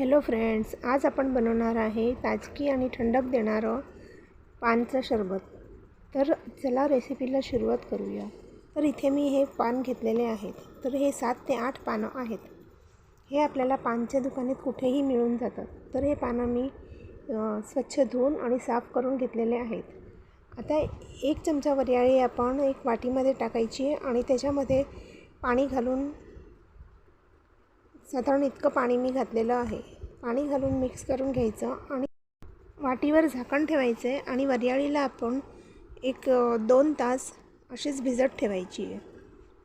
Hello friends आज आपण बनवणार आहे ताजगी आणि थंडक देणारं पानचं सरबत तर चला रेसिपीला सुरुवात करूया. तर इथे मी हे पान घेतलेले आहेत. तर हे सात ते आठ पानं आहेत. हे आपल्याला पानच्या दुकानात कुठेही मिळून जातात. तर हे पानं मी स्वच्छ धुवून आणि साफ करून घेतलेले आहेत. आता एक चमचा वरियाळी आपण एक वाटीमध्ये टाकायची आणि त्याच्यामध्ये पाणी घालून साधारण इतकं पाणी मी घातलेलं आहे. पाणी घालून मिक्स करून घ्यायचं आणि वाटीवर झाकण ठेवायचं आहे आणि वरियाळीला आपण एक दोन तास अशीच भिजत ठेवायची आहे.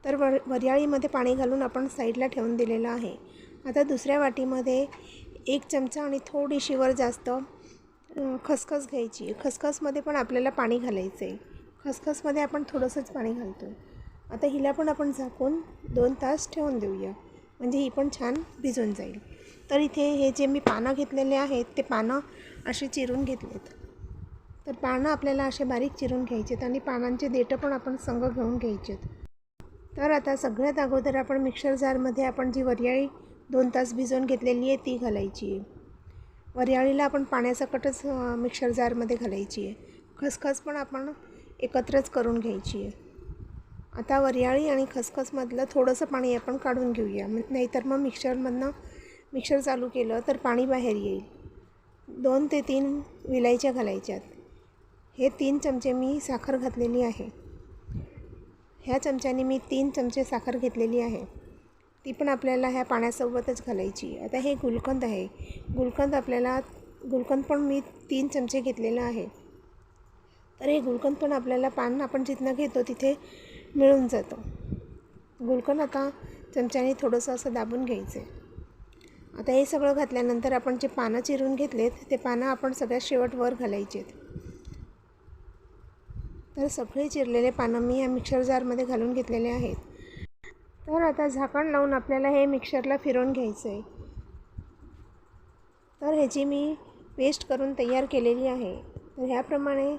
तर वर वरियाळीमध्ये पाणी घालून आपण साईडला ठेवून दिलेलं आहे. आता दुसऱ्या वाटीमध्ये एक चमचा आणि थोडीशी वर जास्त खसखस घ्यायची खसखसमध्ये पण आपल्याला पाणी घालायचं आहे खसखसमध्ये आपण थोडंसंच पाणी घालतो आता हिला पण आपण झाकून दोन तास ठेवून देऊया. म्हणजे ही पण छान भिजून जाईल. तर इथे हे जे मी पानं घेतलेले आहेत ते पानं असे चिरून घेतलेत. तर पानं आपल्याला असे बारीक चिरून घ्यायचेत आणि पानांचे देठं पण आपण संग घेऊन घ्यायचेत. तर आता सगळ्यात अगोदर आपण मिक्सर जारमध्ये आपण जी वरियाळी दोन तास भिजवून घेतलेली आहे ती घालायची आहे. वरियाळीला आपण पाण्यासकटच मिक्सर जारमध्ये घालायची आहे. खसखस पण आपण एकत्रच करून घ्यायची आहे. आता वरियाळी आणि खसखसमधलं थोडंसं पाणी आपण काढून घेऊया. नाहीतर मग मिक्सरमधनं मिक्सर चालू केलं तर पाणी बाहेर येईल. दोन ते तीन विलायच्या घालायच्यात. हे तीन चमचे मी साखर घातलेली आहे. ह्या चमच्याने मी तीन चमचे साखर घेतलेली आहे. ती पण आपल्याला ह्या पाण्यासोबतच घालायची. आता हे गुलकंद आहे. गुलकंद आपल्याला गुलकंद पण मी तीन चमचे घेतलेलं आहे. तर हे गुलकंद पण आपल्याला पान आपण जिथनं घेतो तिथे मिळून जातो. गुलकंद आता चमच्याने थोडंसं असं दाबून घ्यायचं आहे आता हे सगळं घातल्यानंतर आपण जे पानं चिरून घेतलेत ते पानं आपण सगळ्यात शेवट वर घालायचे तर सगळे चिरलेले पानं मी या मिक्सर जारमध्ये घालून घेतलेले आहेत. तर आता झाकण लावून आपल्याला हे मिक्सरला फिरवून घ्यायचं आहे तर ह्याची मी पेस्ट करून तयार केलेली आहे. तर ह्याप्रमाणे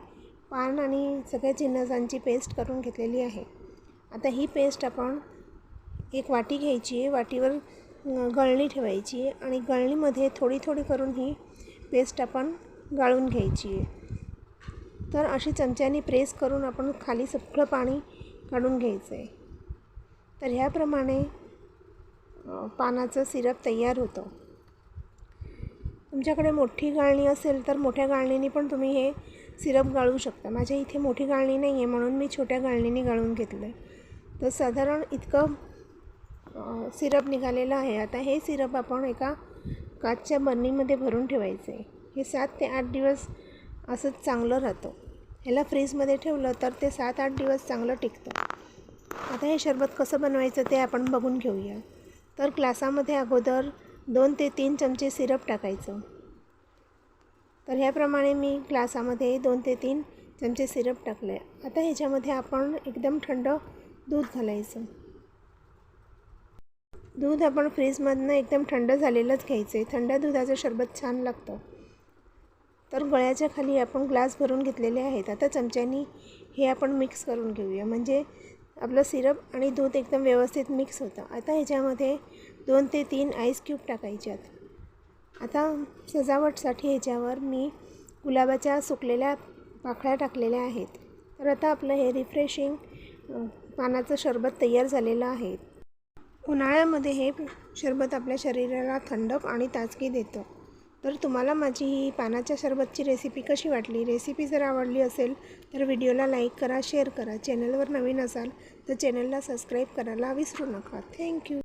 पान आणि सगळ्या जिन्नसांची पेस्ट करून घेतलेली आहे. आता ही पेस्ट आपण एक वाटी घ्यायची आहे. वाटीवर गळणी ठेवायची आहे आणि गळणीमध्ये थोडी थोडी करून ही पेस्ट आपण गाळून घ्यायची आहे. तर अशी चमच्याने प्रेस करून आपण खाली सगळं पाणी काढून घ्यायचं आहे. तर ह्याप्रमाणे पानाचं सिरप तयार होतं. तुमच्याकडे मोठी गाळणी असेल तर मोठ्या गाळणीने पण तुम्ही हे सिरप गाळू शकता. माझ्या इथे मोठी गाळणी नाही आहे म्हणून मी छोट्या गाळणीने गाळून घेतलं आहे तर साधारण इतकं सिरप निघालेलं आहे. आता हे सिरप आपण एका काचच्या बर्नीमध्ये भरून ठेवायचं. आहे हे सात ते आठ दिवस असंच चांगलं राहतं. ह्याला फ्रीजमध्ये ठेवलं तर ते सात आठ दिवस चांगलं टिकतं. आता हे शरबत कसं बनवायचं ते आपण बघून घेऊया. तर ग्लासामध्ये अगोदर दोन ते तीन चमचे सिरप टाकायचं. तर ह्याप्रमाणे मी ग्लासामध्ये दोन ते तीन चमचे सिरप टाकलं आहे. आता ह्याच्यामध्ये आपण एकदम थंड दूध घालायचं. दूध आपण फ्रीजमधनं एकदम थंड झालेलंच घ्यायचं आहे. थंड दुधाचं शरबत छान लागतं. तर गळ्याच्या खाली आपण ग्लास भरून घेतलेले आहेत. आता चमच्यानी हे आपण मिक्स करून घेऊया. म्हणजे आपलं सिरप आणि दूध एकदम व्यवस्थित मिक्स होतं. आता ह्याच्यामध्ये दोन ते तीन आईस क्यूब टाकायच्यात. आता सजावटसाठी ह्याच्यावर मी गुलाबाच्या सुकलेल्या पाकळ्या टाकलेल्या आहेत. तर आता आपलं हे रिफ्रेशिंग पानाचं शरबत तयार झालेलं आहे. उन्हाळ्यामध्ये हे शरबत आपल्या शरीराला थंडक आणि ताजगी देतं. तर तुम्हाला माझी ही पानाच्या शरबतची रेसिपी कशी वाटली? रेसिपी जर आवडली असेल तर व्हिडिओला लाईक करा शेअर करा. चॅनलवर नवीन असाल तर चॅनलला सबस्क्राईब करायला विसरू नका. थँक्यू